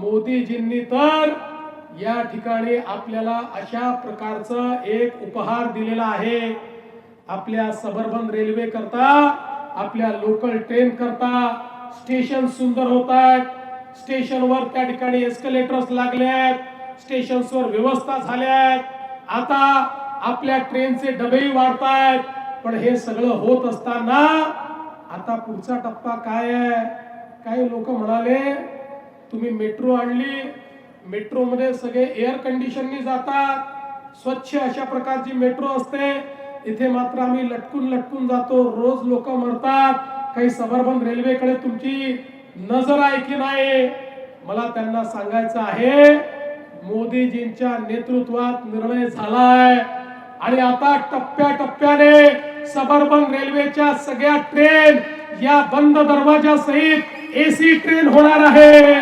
मोदीजींनी तर या ठिकाणी आपल्याला अशा प्रकारचं एक उपहार दिलेला आहे. आपल्या सबर्बन रेल्वे करता आपल्या लोकल ट्रेन करता स्टेशन सुंदर होत आहेत स्टेशनवर त्या ठिकाणी एस्कलेटर्स आहेत स्टेशन्सवर व्यवस्था झाल्या आहेत आता आपल्या ट्रेनचे डबेही वाढतायत. पण हे सगळं होत असताना आता पुढचा टप्पा काय आहे? काही लोक म्हणाले तुम्ही मेट्रो आणली मेट्रोमध्ये सगळे एअर कंडिशननी जातात स्वच्छ अशा प्रकारची मेट्रो असते. इथे मात्र आम्ही लटकून लटकून जातो रोज लोक मरतात. काही सबर्बन रेल्वेकडे तुमची नजर आहे की नाही? मला त्यांना सांगायचं आहे मोदीजींच्या नेतृत्वात निर्णय झालाय. आणि आता टप्प्याटप्प्याने सबर्बन रेल्वेच्या सगळ्या ट्रेन या बंद दरवाजा सहित एसी ट्रेन होणार आहे.